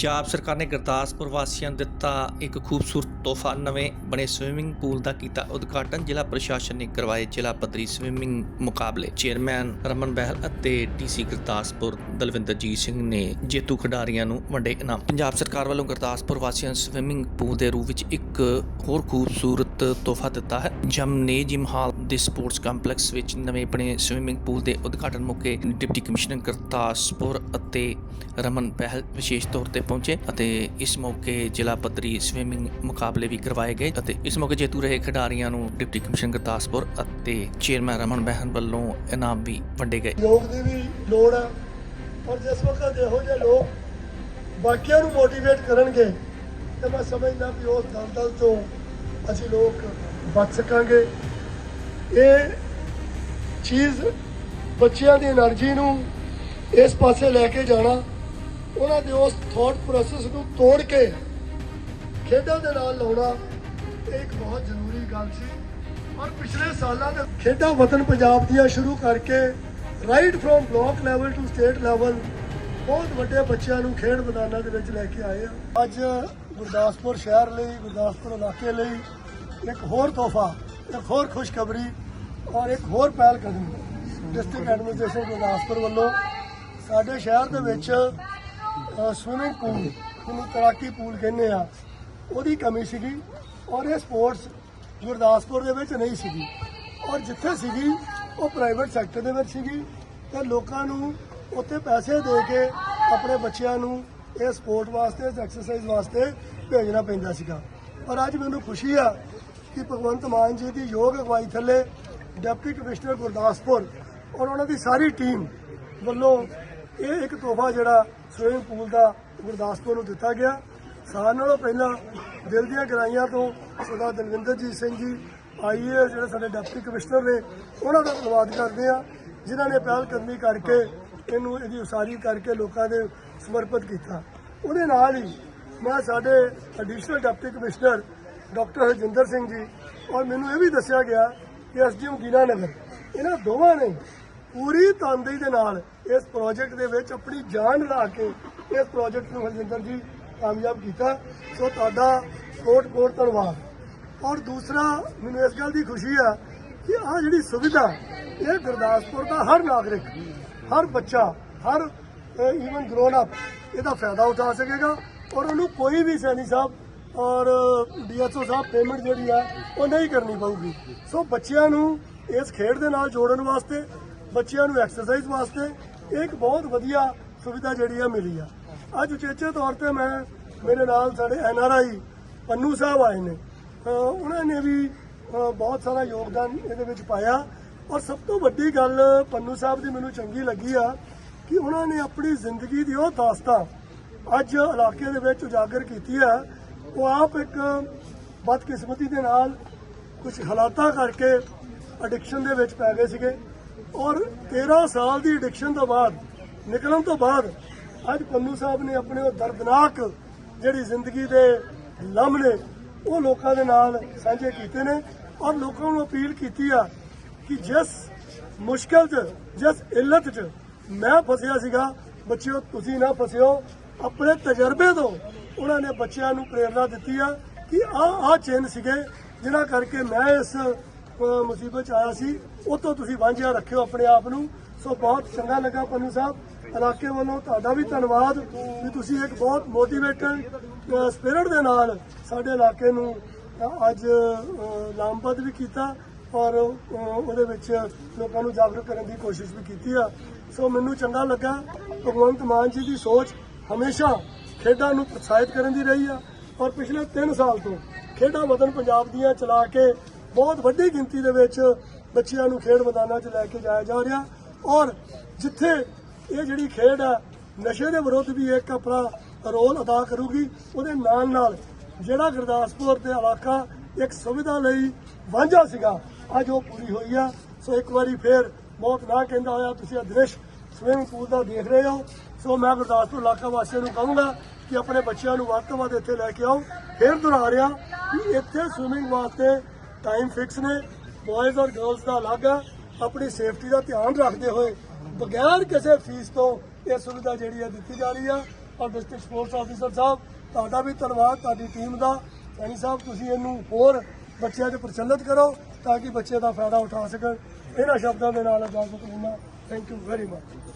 ਪੰਜਾਬ ਸਰਕਾਰ ਨੇ ਗੁਰਦਾਸਪੁਰ ਵਾਸੀਆਂ ਨੂੰ ਦਿੱਤਾ ਇੱਕ ਖੂਬਸੂਰਤ ਤੋਹਫਾ, ਨਵੇਂ ਬਣੇ ਸਵਿਮਿੰਗ ਪੂਲ ਦਾ ਕੀਤਾ ਉਦਘਾਟਨ। ਜ਼ਿਲ੍ਹਾ ਪ੍ਰਸ਼ਾਸਨ ਨੇ ਕਰਵਾਏ ਜ਼ਿਲ੍ਹਾ ਪੱਧਰੀ ਸਵਿਮਿੰਗ ਮੁਕਾਬਲੇ। ਚੇਅਰਮੈਨ ਰਮਨ ਬਹਿਲ ਅਤੇ ਡੀਸੀ ਗੁਰਦਾਸਪੁਰ ਦਲਵਿੰਦਰਜੀਤ ਸਿੰਘ ਨੇ ਜੇਤੂ ਖਿਡਾਰੀਆਂ ਨੂੰ ਵੰਡੇ ਇਨਾਮ। ਪੰਜਾਬ ਸਰਕਾਰ ਵੱਲੋਂ ਗੁਰਦਾਸਪੁਰ ਵਾਸੀਆਂ ਨੂੰ ਸਵਿਮਿੰਗ ਪੂਲ ਦੇ ਰੂਪ ਵਿੱਚ ਇੱਕ ਹੋਰ ਖੂਬਸੂਰਤ ਤੋਹਫਾ ਦਿੱਤਾ ਹੈ। ਜਮਨੇਜਿਮ ਹਾਲ ਦੇ ਸਪੋਰਟਸ ਕੰਪਲੈਕਸ ਵਿੱਚ ਨਵੇਂ ਬਣੇ ਸਵਿਮਿੰਗ ਪੂਲ ਦੇ ਉਦਘਾਟਨ ਮੌਕੇ ਡਿਪਟੀ ਕਮਿਸ਼ਨਰ ਗੁਰਦਾਸਪੁਰ ਅਤੇ ਰਮਨ ਬਹਿਲ ਵਿਸ਼ੇਸ਼ ਤੌਰ ਤੇ ਪਹੁੰਚੇ ਅਤੇ ਇਸ ਮੌਕੇ ਜ਼ਿਲ੍ਹਾ ਪੱਧਰੀ ਸਵਿਮਿੰਗ ਮੁਕਾਬਲੇ ਵੀ ਕਰਵਾਏ ਗਏ ਅਤੇ ਇਸ ਮੌਕੇ ਜੇਤੂ ਰਹੇ ਖਿਡਾਰੀਆਂ ਨੂੰ ਡਿਪਟੀ ਕਮਿਸ਼ਨਰ ਗੁਰਦਾਸਪੁਰ ਅਤੇ ਚੇਅਰਮੈਨ ਰਮਨ ਬਹਿਨ ਵੱਲੋਂ ਇਨਾਮ ਵੀ ਵੰਡੇ ਗਏ। ਲੋਕ ਦੀ ਵੀ ਲੋੜ ਆ ਔਰ ਜਿਸ ਵਕਤ ਇਹੋ ਜਿਹੇ ਲੋਕ ਬਾਕੀਆਂ ਨੂੰ ਮੋਟੀਵੇਟ ਕਰਨਗੇ, ਤੇ ਮੈਂ ਸਮਝਦਾ ਵੀ ਉਸ ਦਲਦਲ ਤੋਂ ਅਸੀਂ ਲੋਕ ਬਚ ਸਕਾਂਗੇ। ਇਹ ਚੀਜ਼ ਬੱਚਿਆਂ ਦੀ એનર્ਜੀ ਨੂੰ ਇਸ ਪਾਸੇ ਲੈ ਕੇ ਜਾਣਾ ਉਹਨਾਂ ਦੇ ਉਸ ਥਾਟ ਪ੍ਰੋਸੈਸ ਨੂੰ ਤੋੜ ਕੇ ਖੇਡਾਂ ਦੇ ਨਾਲ ਲਾਉਣਾ ਇਹ ਇੱਕ ਬਹੁਤ ਜ਼ਰੂਰੀ ਗੱਲ ਸੀ। ਔਰ ਪਿਛਲੇ ਸਾਲਾਂ ਦੇ ਖੇਡਾਂ ਵਤਨ ਪੰਜਾਬ ਦੀਆਂ ਸ਼ੁਰੂ ਕਰਕੇ right from block level to state level ਬਹੁਤ ਵੱਡੇ ਬੱਚਿਆਂ ਨੂੰ ਖੇਡ ਮੈਦਾਨਾਂ ਦੇ ਵਿੱਚ ਲੈ ਕੇ ਆਏ ਆ। ਅੱਜ ਗੁਰਦਾਸਪੁਰ ਸ਼ਹਿਰ ਲਈ, ਗੁਰਦਾਸਪੁਰ ਇਲਾਕੇ ਲਈ ਇੱਕ ਹੋਰ ਤੋਹਫਾ, ਇੱਕ ਹੋਰ ਖੁਸ਼ਖਬਰੀ ਔਰ ਇੱਕ ਹੋਰ ਪਹਿਲ ਕਦਮੀ ਡਿਸਟ੍ਰਿਕਟ ਐਡਮਿਨਿਸਟ੍ਰੇਸ਼ਨ ਗੁਰਦਾਸਪੁਰ ਵੱਲੋਂ ਸਾਡੇ ਸ਼ਹਿਰ ਦੇ ਵਿੱਚ ਸਵਿਮਿੰਗ ਪੂਲ ਜਿਹਨੂੰ ਤੈਰਾਕੀ ਪੂਲ ਕਹਿੰਦੇ ਆ, ਉਹਦੀ ਕਮੀ ਸੀਗੀ ਔਰ ਇਹ ਸਪੋਰਟਸ ਗੁਰਦਾਸਪੁਰ ਦੇ ਵਿੱਚ ਨਹੀਂ ਸੀਗੀ। ਔਰ ਜਿੱਥੇ ਸੀਗੀ, ਉਹ ਪ੍ਰਾਈਵੇਟ ਸੈਕਟਰ ਦੇ ਵਿੱਚ ਸੀਗੀ ਤੇ ਲੋਕਾਂ ਨੂੰ ਉੱਥੇ ਪੈਸੇ ਦੇ ਕੇ ਆਪਣੇ ਬੱਚਿਆਂ ਨੂੰ ਇਹ ਸਪੋਰਟ ਵਾਸਤੇ, ਇਸ ਐਕਸਰਸਾਈਜ਼ ਵਾਸਤੇ ਭੇਜਣਾ ਪੈਂਦਾ ਸੀਗਾ। ਪਰ ਅੱਜ ਮੈਨੂੰ ਖੁਸ਼ੀ ਆ ਕਿ ਭਗਵੰਤ ਮਾਨ ਜੀ ਦੀ ਯੋਗ ਅਗਵਾਈ ਥੱਲੇ ਡਿਪਟੀ ਕਮਿਸ਼ਨਰ ਗੁਰਦਾਸਪੁਰ ਔਰ ਉਹਨਾਂ ਦੀ ਸਾਰੀ ਟੀਮ ਵੱਲੋਂ ਇਹ ਇੱਕ ਤੋਹਫਾ ਜਿਹੜਾ ਸਵਿਮਿੰਗ ਪੂਲ ਦਾ ਗੁਰਦਾਸਪੁਰ ਨੂੰ ਦਿੱਤਾ ਗਿਆ। ਸਾਰਿਆਂ ਨਾਲੋਂ ਪਹਿਲਾਂ ਦਿਲ ਦੀਆਂ ਗਰਾਈਆਂ ਤੋਂ ਸਰਦਾਰ ਦਲਵਿੰਦਰਜੀਤ ਸਿੰਘ ਜੀ, ਆਈਏ ਜਿਹੜੇ ਸਾਡੇ ਡਿਪਟੀ ਕਮਿਸ਼ਨਰ ਨੇ, ਉਹਨਾਂ ਦਾ ਧੰਨਵਾਦ ਕਰਦੇ ਆ ਜਿਨ੍ਹਾਂ ਨੇ ਪਹਿਲ ਕਦਮੀ ਕਰਕੇ ਇਹਨੂੰ ਇਹਦੀ ਉਸਾਰੀ ਕਰਕੇ ਲੋਕਾਂ ਦੇ ਸਮਰਪਿਤ ਕੀਤਾ। ਉਹਦੇ ਨਾਲ ਹੀ ਮੈਂ ਸਾਡੇ additional deputy commissioner doctor Harjinder Singh ji ਔਰ ਮੈਨੂੰ ਇਹ ਵੀ ਦੱਸਿਆ ਗਿਆ ਕਿ ਐਸਡੀਐਮ ਗੀਨਾ ਨਗਰ ਇਹਨਾਂ ਦੋਵਾਂ ਨੇ ਪੂਰੀ ਤਨਦੇਹੀ ਦੇ ਨਾਲ ਇਸ ਪ੍ਰੋਜੈਕਟ ਦੇ ਵਿੱਚ ਆਪਣੀ ਜਾਨ ਲਾ ਕੇ ਇਸ ਪ੍ਰੋਜੈਕਟ ਨੂੰ ਹਰਜਿੰਦਰ ਜੀ ਕਾਮਯਾਬ ਕੀਤਾ। ਸੋ ਤੁਹਾਡਾ ਕੋਟ ਕੋਟ ਧੰਨਵਾਦ। ਔਰ ਦੂਸਰਾ, ਮੈਨੂੰ ਇਸ ਗੱਲ ਦੀ ਖੁਸ਼ੀ ਆ ਕਿ ਆਹ ਜਿਹੜੀ ਸੁਵਿਧਾ, ਇਹ ਗੁਰਦਾਸਪੁਰ ਦਾ ਹਰ ਨਾਗਰਿਕ, ਹਰ ਬੱਚਾ, ਹਰ ਈਵਨ ਗਰੋਨ ਅਪ ਇਹਦਾ ਫਾਇਦਾ ਉਠਾ ਸਕੇਗਾ। ਔਰ ਉਹਨੂੰ ਕੋਈ ਵੀ ਸੈਣੀ ਸਾਹਿਬ ਔਰ ਡੀਐਸਓ ਸਾਹਿਬ ਪੇਮੈਂਟ ਜਿਹੜੀ ਆ, ਉਹ ਨਹੀਂ ਕਰਨੀ ਪਊਗੀ। ਸੋ ਬੱਚਿਆਂ ਨੂੰ ਇਸ ਖੇਡ ਦੇ ਨਾਲ ਜੋੜਨ ਵਾਸਤੇ, ਬੱਚਿਆਂ ਨੂੰ ਐਕਸਰਸਾਈਜ਼ ਵਾਸਤੇ ਇਹ ਇੱਕ ਬਹੁਤ ਵਧੀਆ ਸੁਵਿਧਾ ਜਿਹੜੀ ਆ ਮਿਲੀ ਆ। ਅੱਜ ਉਚੇਚੇ ਤੌਰ ਤੇ ਮੈਂ, ਮੇਰੇ ਨਾਲ ਸਾਡੇ N R I Pannu Sahib ਆਏ ਨੇ। ਉਹਨਾਂ ਨੇ ਵੀ ਬਹੁਤ ਸਾਰਾ ਯੋਗਦਾਨ ਇਹਦੇ ਵਿੱਚ ਪਾਇਆ। ਔਰ ਸਭ ਤੋਂ ਵੱਡੀ ਗੱਲ ਪੰਨੂ ਸਾਹਿਬ ਦੀ ਮੈਨੂੰ ਚੰਗੀ ਲੱਗੀ ਆ ਕਿ ਉਹਨਾਂ ਨੇ ਆਪਣੀ ਜ਼ਿੰਦਗੀ ਦੀ ਉਹ ਦਾਸਤਾਂ ਅੱਜ ਇਲਾਕੇ ਦੇ ਵਿੱਚ ਉਜਾਗਰ ਕੀਤੀ ਆ। ਉਹ ਆਪ ਇੱਕ ਬਦਕਿਸਮਤੀ ਦੇ ਨਾਲ ਕੁਝ ਹਾਲਾਤਾਂ ਕਰਕੇ ਐਡਿਕਸ਼ਨ ਦੇ ਵਿੱਚ ਪੈ ਗਏ ਸੀਗੇ। ਔਰ 13 ਸਾਲ ਦੀ ਐਡਿਕਸ਼ਨ ਤੋਂ ਬਾਅਦ, ਨਿਕਲਣ ਤੋਂ ਬਾਅਦ, ਅੱਜ ਪੰਨੂ ਸਾਹਿਬ ਨੇ ਆਪਣੇ ਉਹ ਦਰਦਨਾਕ ਜਿਹੜੀ ਜ਼ਿੰਦਗੀ ਦੇ ਲਮਹੇ ਉਹ ਲੋਕਾਂ ਦੇ ਨਾਲ ਸਾਂਝੇ ਕੀਤੇ ਨੇ ਔਰ ਲੋਕਾਂ ਨੂੰ ਅਪੀਲ ਕੀਤੀ ਆ ਕਿ ਜਿਸ ਮੁਸ਼ਕਲ 'ਚ, ਜਿਸ ਇੱਲਤ 'ਚ ਮੈਂ ਫਸਿਆ ਸੀਗਾ, ਬੱਚਿਓ, ਤੁਸੀਂ ਨਾ ਫਸਿਓ, ਆਪਣੇ ਤਜਰਬੇ ਤੋਂ ਉਹਨਾਂ ਨੇ ਬੱਚਿਆਂ ਨੂੰ ਪ੍ਰੇਰਣਾ ਦਿੱਤੀ ਆ ਕਿ ਆਹ ਆਹ ਚਿੰਨ ਸੀਗੇ, ਜਿਨ੍ਹਾਂ ਕਰਕੇ ਮੈਂ ਇਸ ਮੁਸੀਬਤ 'ਚ ਆਇਆ ਸੀ ਉਹ ਤੋਂ ਤੁਸੀਂ ਵਾਂਝਿਆ ਰੱਖਿਓ ਆਪਣੇ ਆਪ ਨੂੰ। ਸੋ ਬਹੁਤ ਚੰਗਾ ਲੱਗਾ ਪੰਨੂ ਸਾਹਿਬ। ਇਲਾਕੇ ਵੱਲੋਂ ਤੁਹਾਡਾ ਵੀ ਧੰਨਵਾਦ ਵੀ ਤੁਸੀਂ ਇੱਕ ਬਹੁਤ ਮੋਟੀਵੇਟਡ ਸਪਿਰਿਟ ਦੇ ਨਾਲ ਸਾਡੇ ਇਲਾਕੇ ਨੂੰ ਅੱਜ ਅ, ਵੀ ਕੀਤਾ ਔਰ ਉਹਦੇ ਵਿੱਚ ਲੋਕਾਂ ਨੂੰ ਜਾਗਰੂਕ ਕਰਨ ਦੀ ਕੋਸ਼ਿਸ਼ ਵੀ ਕੀਤੀ ਆ। ਸੋ ਮੈਨੂੰ ਚੰਗਾ ਲੱਗਾ। ਭਗਵੰਤ ਮਾਨ ਜੀ ਦੀ ਸੋਚ ਹਮੇਸ਼ਾ ਖੇਡਾਂ ਨੂੰ ਪ੍ਰੋਤਸਾਹਿਤ ਕਰਨ ਦੀ ਰਹੀ ਆ। ਔਰ ਪਿਛਲੇ 3 ਸਾਲ ਤੋਂ ਖੇਡਾਂ ਵਤਨ ਪੰਜਾਬ ਦੀਆਂ ਚਲਾ ਕੇ ਬਹੁਤ ਵੱਡੀ ਗਿਣਤੀ ਦੇ ਵਿੱਚ ਬੱਚਿਆਂ ਨੂੰ ਖੇਡ ਮੈਦਾਨਾਂ 'ਚ ਲੈ ਕੇ ਜਾਇਆ ਜਾ ਰਿਹਾ। ਔਰ ਜਿੱਥੇ ਇਹ ਜਿਹੜੀ ਖੇਡ ਹੈ ਨਸ਼ੇ ਦੇ ਵਿਰੁੱਧ ਵੀ ਇੱਕ ਆਪਣਾ ਰੋਲ ਅਦਾ ਕਰੂਗੀ, ਉਹਦੇ ਨਾਲ ਨਾਲ ਜਿਹੜਾ ਗੁਰਦਾਸਪੁਰ ਦੇ ਇਲਾਕਾ ਇੱਕ ਸੁਵਿਧਾ ਲਈ ਵਾਂਝਾ ਸੀਗਾ, ਅੱਜ ਉਹ ਪੂਰੀ ਹੋਈ ਆ। ਸੋ ਇੱਕ ਵਾਰੀ ਫੇਰ ਬਹੁਤ ਨਾ ਕਹਿੰਦਾ ਹੋਇਆ, ਤੁਸੀਂ ਇਹ ਦ੍ਰਿਸ਼ ਸਵਿਮਿੰਗ ਪੂਲ ਦਾ ਦੇਖ ਰਹੇ ਹੋ। ਸੋ ਮੈਂ ਗੁਰਦਾਸਪੁਰ ਇਲਾਕਾ ਵਾਸੀਆਂ ਨੂੰ ਕਹੂੰਗਾ ਕਿ ਆਪਣੇ ਬੱਚਿਆਂ ਨੂੰ ਵੱਧ ਤੋਂ ਵੱਧ ਇੱਥੇ ਲੈ ਕੇ ਆਓ। ਫੇਰ ਦੁਹਰਾ ਰਿਹਾ ਕਿ ਇੱਥੇ ਸਵਿਮਿੰਗ ਵਾਸਤੇ ਟਾਈਮ ਫਿਕਸ ਨੇ। ਬॉयਜ਼ ਔਰ ਗਰਲਸ ਦਾ ਅਲੱਗ ਆ। ਆਪਣੀ ਸੇਫਟੀ ਦਾ ਧਿਆਨ ਰੱਖਦੇ ਹੋਏ ਬਗੈਰ ਕਿਸੇ ਫੀਸ ਤੋਂ ਇਹ ਸੁਵਿਧਾ ਜਿਹੜੀ ਹੈ ਦਿੱਤੀ ਜਾ ਰਹੀ ਆ। ਔਰ ਡਿਸਟ੍ਰਿਕਟ ਸਪੋਰਟਸ ਆਫੀਸਰ ਸਾਹਿਬ, ਤੁਹਾਡਾ ਵੀ ਧੰਨਵਾਦ, ਤੁਹਾਡੀ ਟੀਮ ਦਾ। ਸੈਣੀ ਸਾਹਿਬ, ਤੁਸੀਂ ਇਹਨੂੰ ਹੋਰ ਬੱਚਿਆਂ 'ਚ ਪ੍ਰਚਲਿਤ ਕਰੋ ਤਾਂ ਕਿ ਬੱਚੇ ਦਾ ਫਾਇਦਾ ਉਠਾ ਸਕਣ। ਇਹਨਾਂ ਸ਼ਬਦਾਂ ਦੇ ਨਾਲ ਇਜਾਜ਼ਤ ਲੈਣਾ ਥੈਂਕ ਯੂ ਵੈਰੀ ਮਚ